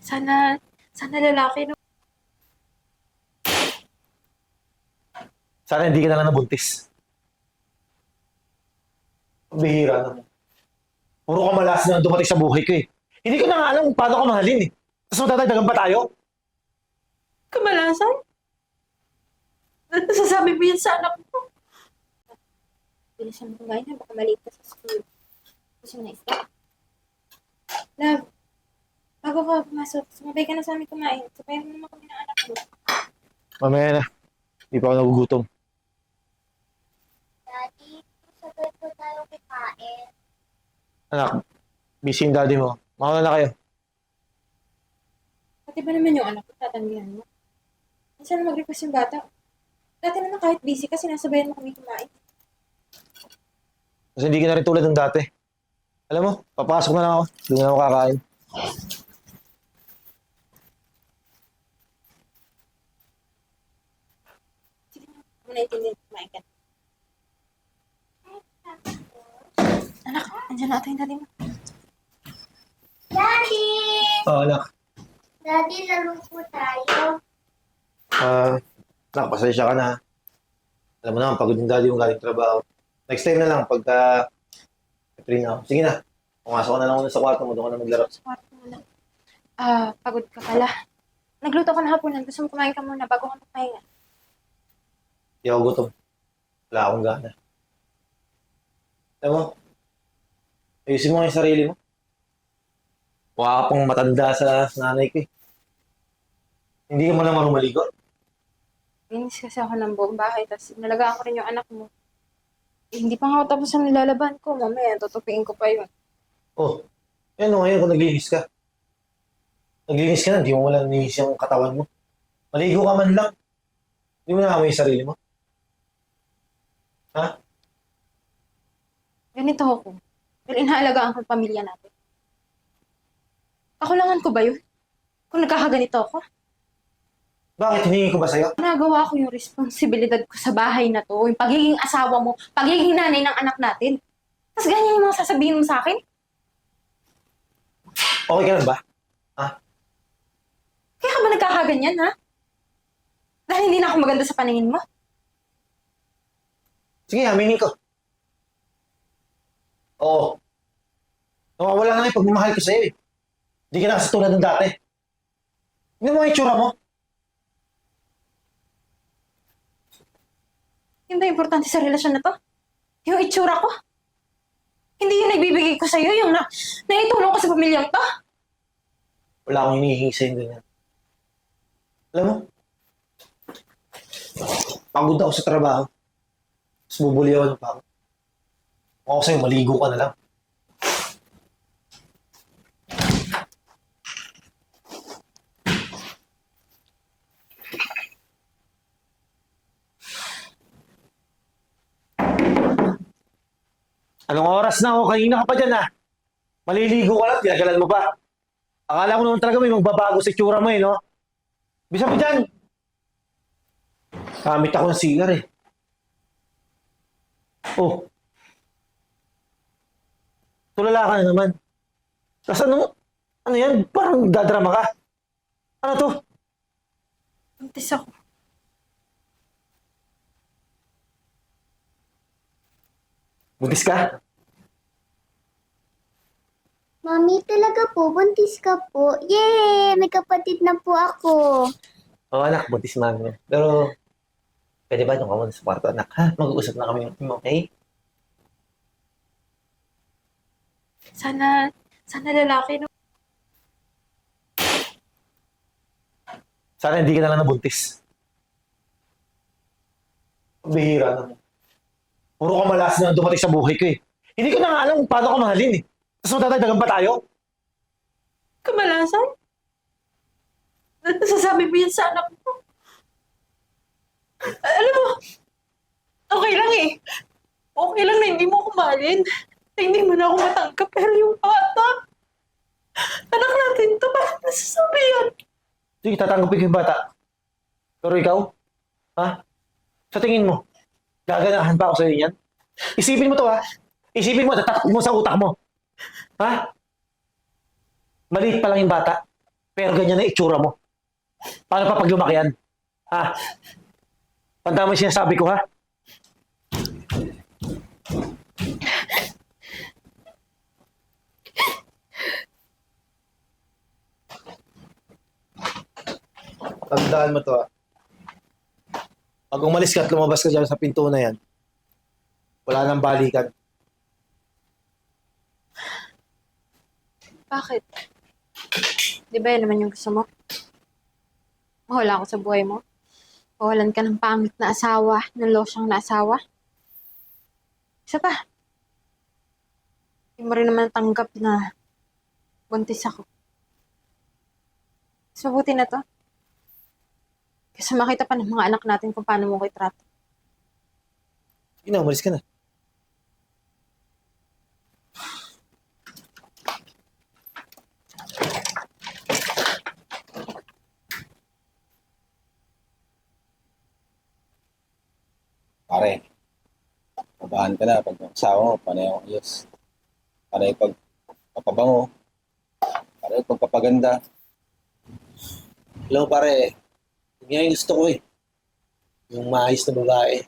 Sana, sana lalaki, no? Sana hindi ka na lang nabuntis. Bihira naman. Puro ka malas na dumating sa buhay ko eh. Hindi ko na nga alam kung paano ka mahalin eh. Tapos matatagdagan pa tayo? Kamalasan? Nasasabi mo yan sa anak mo. Bilisan mo kumain na, baka maliit ka sa school. Gusto mo na isa? Love, bago ka pumasok, sumabay ka na sa amin kumain. Sabayan mo naman kami ng anak mo. Mamaya na. Hindi pa ako nagugutom. Daddy, sabay po tayo kikain. Anak, busy yung daddy mo. Mauna na kayo. Pati ba naman yung anak ko, tatanggihan mo? Minsan mag-request yung bata. Dati naman kahit busy ka, sinasabayan mo kami kumain. Kasi hindi ka na rin tulad ng dati. Alam mo, papasok na lang ako. Hindi na ako kakain. Sige na, mo naiintindihan kumain ka. Anak, andyan na ata yung daddy mo. Daddy! Oo, Oh, anak. Daddy, laro po tayo. Ah, anak, pasensya ka na. Alam mo naman, pagod yung daddy yung galing trabaho. Next time na lang, pagka free na ako. Sige na. Pumasok ka na lang muna sa kwarto mo. Doon ka na maglaro. Sa kwarto mo lang. Ah, pagod ka pala. Nagluto ko na hapunan. Gusto mo kumain ka muna bago ka magpahinga. Hindi ako gutom. Wala akong gana. Alam mo, ayusin mo yung sarili mo. Mukha ka pang matanda sa nanay ko eh. Hindi ka man lang marunong maligo. Inis kasi ako ng buong bahay. Tapos nalagaan ko rin yung anak mo. Eh, hindi pa nga ako tapos ang nilalaban ko. Mamaya, tutupiin ko pa yun. Oh, yan o ngayon kung naglinis ka. Naglinis ka na, hindi mo wala nilinis yung katawan mo. Maligo ka man lang. Hindi mo naamoy yung sarili mo. Ganito ako. Dahil inaalagaan ko ang pamilya natin. Kakulangan ko ba yun? Kung nagkakaganito ako? Bakit hiningi ko ba sa'yo? Nagawa ko yung responsibilidad ko sa bahay na to. Yung pagiging asawa mo, pagiging nanay ng anak natin. Tapos ganyan yung mga sasabihin mo sa akin? Okay ka lang ba? Kaya ka ba nagkakaganyan, ha? Dahil hindi na ako maganda sa paningin mo? Sige, aminin ko. Oo. Nawawala na yung pagmamahal ko sa'yo eh. Hindi ka na kasi tulad ng dati. Hindi mo yung itsura mo. Yun ba importante sa relasyon na to? Yung itsura ko? Hindi yung nagbibigay ko sa'yo, yung na, naitulong ko sa pamilyang to. Wala akong hinihingi sa'yo ganyan. Alam mo, pagod ako sa trabaho. Tapos bubuliwan pa ako. Ako sa'yo, maligo ka na lang. Anong oras na ako? Kanina ka pa dyan ah. Maliligo ka lang, tinagalan mo pa. Akala ko naman talaga may magbabago sa itsura mo eh, no? Bisa mo dyan! Kamit ako ng sigar eh. Oh. Tulala ka na naman. Tapos ano, ano yan? Parang dadrama ka. Ano to? Buntis ako. Buntis ka? Mami, talaga po, buntis ka po. Yay! May kapatid na po ako. Oo anak, buntis mami. Pero, pwede ba nung ka muna sa kwarto anak ha? Mag-uusap na kami okay? Sana, sana lalaki, no? Sana hindi ka na lang nabuntis. Bihira naman. Puro ka malas na dumating sa buhay ko eh. Hindi ko na nga alam kung paano ka mahalin eh. Tapos matatagdagan pa tayo? Kamalasan? Nasasabi mo yan sa anak mo. Alam mo, okay lang eh. Okay lang na hindi mo ako mahalin. Na hindi mo na ako matanggap. Pero yung bata, anak natin to, bakit nasasabi yan? Sige, tatanggapin ko yung bata. Pero ikaw? Ha? Sa tingin mo, gaganahan pa ako sa'yo yan? Isipin mo to ha. Isipin mo, tatak mo sa utak mo. Ha? Maliit pa lang yung bata. Pero ganyan na itsura mo. Paano pa pag lumaki yan? Ha? Tanda mo yung sinasabi ko, ha? Tandaan mo to, ha? Pag umalis ka at lumabas ka dyan sa pinto na yan, wala nang balikan. Bakit? Di ba yan naman yung gusto mo? Mahula ako sa buhay mo. Pawalan ka ng pangit na asawa, ng losyang na asawa. Isa pa. Hindi mo rin naman tanggap na buntis ako. Mas mabuti na to. Kasi makita pa ng mga anak natin kung paano mo ko itrato. Sige na, ka na. Pare, mabahan ka na pag ang asawa mo, panay ang ayos. Panay pag papabango. Panay pagpapaganda. Mo pare, yun nga yung gusto ko eh. Yung maayos na babae.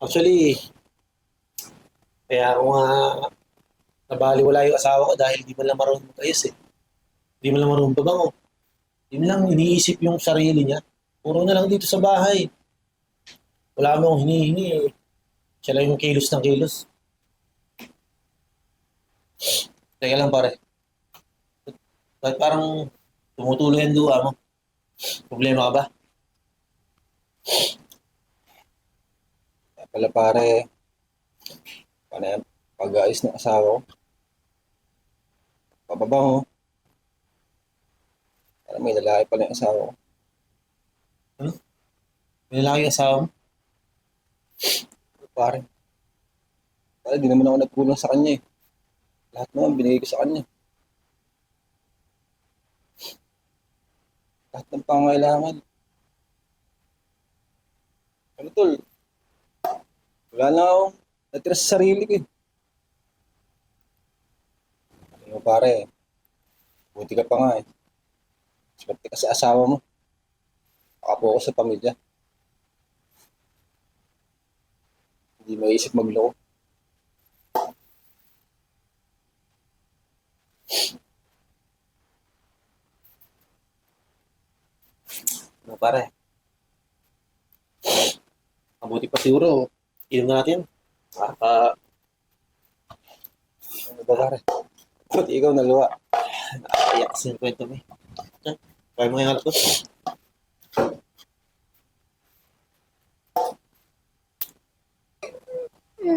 Actually, kaya ako nga nabaliwala yung asawa ko dahil di man lang marunong magayos eh. Di man lang marunong babango. Di man lang iniisip yung sarili niya. Puro na lang dito sa bahay. Wala mo akong hinihingi eh. Siya lang yung kilos ng kilos. Teka lang pare. Ba't parang tumutuloy ang luha mo? Problema ka ba? Kaya pala pare, panay ang pag-aayos ng asawa ko. Papabango. Parang may lalaki pala yung asawa ko. May lalaki yung asawa mo? Pare. Pare, di naman ako nagkulang sa kanya eh. Lahat naman binigay ko sa kanya. Lahat ng pangailangan. Ano tol? Wala na akong natira sa sarili ko eh. Ano pare, buti ka pa nga eh. Swerte ka sa asawa mo. Nakapokus sa pamilya. Hindi maisip magloko. Ano pare? Mabuti pa siguro. Inom na natin. Baka Ano ba pare? Buti ikaw naluwa. nakakaiyak kasi yung kwento mo eh. Kaya mo yung halap ko?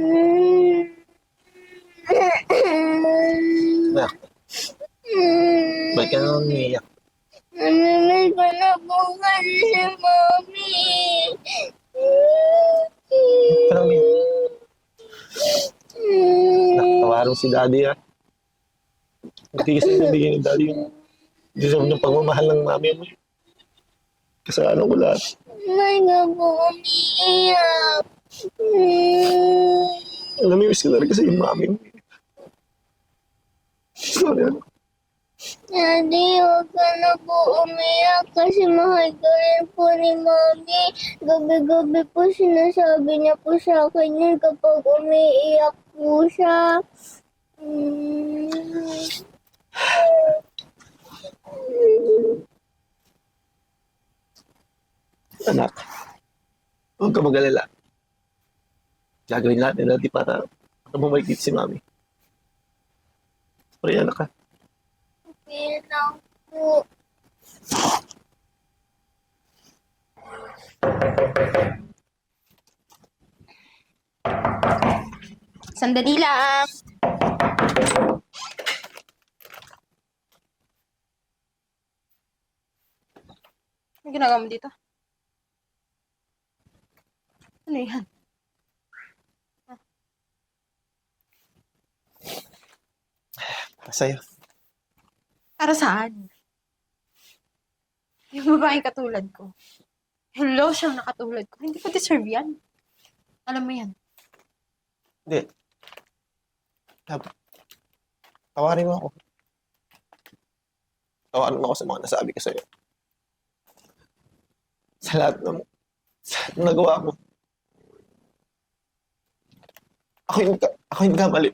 Na, ba't ka naman umiiyak? Nanimig ko na po kasi si Mami. Parang umiiyak. Nakakawarong si daddy ah. Hindi kasi nabigyan ni daddy yung deserve ng pagmamahal ng mami mo. Kasalanan ko lahat. May nga po umiiyak. Namimiss ko talaga sa yung mami. Sorry ano. Daddy, huwag ka na po umiyak kasi mahal ka rin po ni Mami. Gabi-gabi po sinasabi niya po sa akin yun kapag umiiyak po siya. Mm. Anak, huwag ka mag-alala. Gagawin natin natin para bumalik si mami. Sorry anak ka. Okay lang po. Sandali lang. Ano ginagawa mo dito? Ano yan? Para sa'yo. Para saan? Yung babaeng katulad ko. Hello, siyang nakatulad ko. Hindi ko deserve yan. Alam mo yan. Hindi. Lab. Tawarin mo ako. Tawanan mo ako sa mga nasabi ko sa'yo. Sa lahat ng, sa lahat ng nagawa ko. Ako yung, ako yung kamali.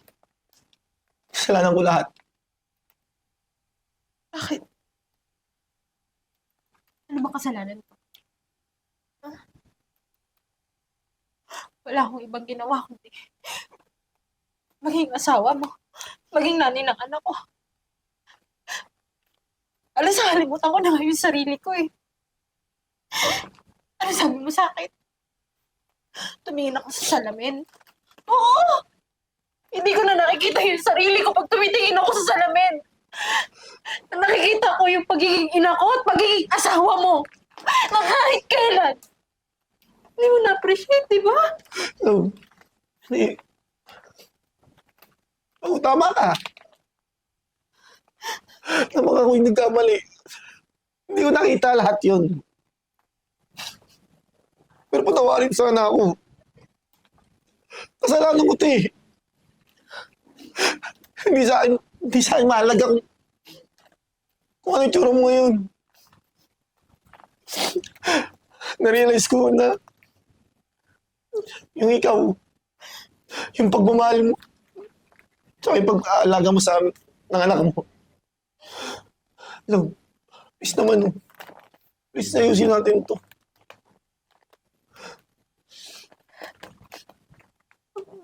Kasalanan ko lahat. Bakit? Ano ba kasalanan ko? Ha? Wala akong ibang ginawa kundi maging asawa mo. Maging nanay ng anak ko. Alam sa kalimutan ko na ngayon sarili ko eh. Ano sabi mo sa akin? Tumingin ako sa salamin. Oo! Hindi ko na nakikita yung sarili ko pag tumitingin ako sa salamin. Nakikita ko yung pagiging ina ko at pagiging asawa mo. Na kahit kailan. Hindi mo na-appreciate, di ba? No. Hindi. Oo, tama ka. Naman ako yung nagkamali. Hindi ko nakita lahat yun. Pero patawarin sana ako. Kasalanan ko 'to eh. Hindi sa akin, hindi sa akin mahalaga kung, kung ano tsura mo ngayon. Narealize ko na yung ikaw, yung pagmamahal mo, tsaka yung pag-aalaga mo sa amin, ng anak mo. Alam, please naman, oh. please ayusin natin to.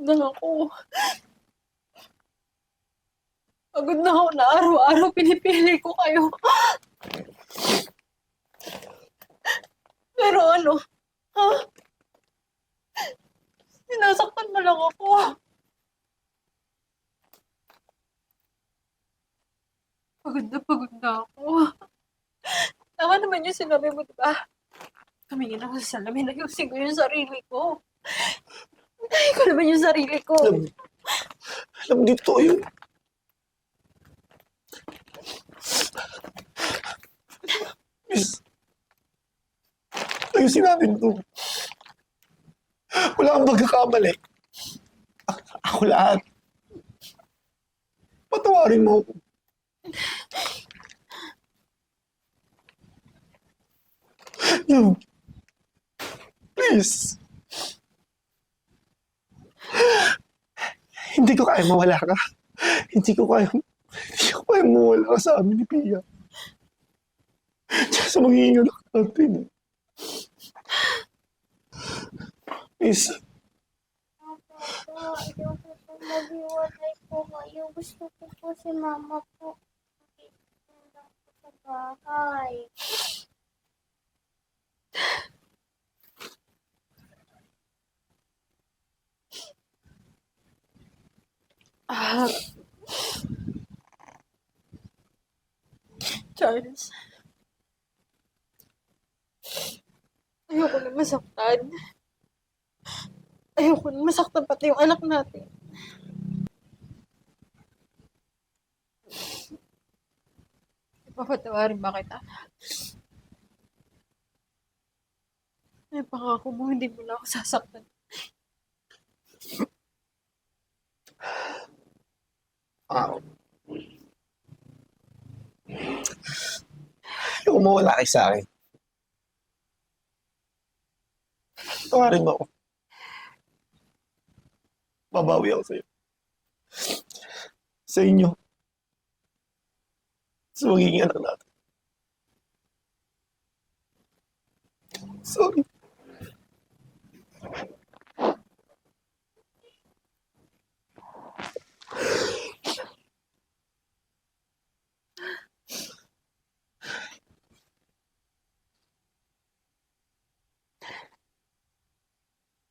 na ako. Pagod na ako na araw-araw pinipili ko kayo. Pero ano, ha? Sinasaktan mo lang ako. Pagod na pagod na ako. Tama naman yung sinabi mo, diba? Tumingin ako sa salamin, ayusin ko yung sarili ko. Tayo ko naman yung sarili ko. Alam, alam dito yun. Please, ayusin natin to. Wala kang pagkakamali. Ako lahat. Patawarin mo ako. No. Please. Hindi ko kaya mawala ka. Hindi ko kaya, kaya mawala ka sa amin ni Pia. Tsaka sa magiging anak natin. eh. Please, Papa, ayoko po maghiwalay po kayo. Gusto ko po si mama po. Dito lang po sa bahay. Ah. Charles. Ayoko na masaktan. Ayoko na masaktan pati yung anak natin. Papatawarin ba kita? Ay, pangako mo, hindi mo na ako sasaktan. ah, Ayoko mawala kay sa akin. Tawarin mo ako. Babawi ako sa'yo. Sa inyo. Sa magiging anak natin. Sorry.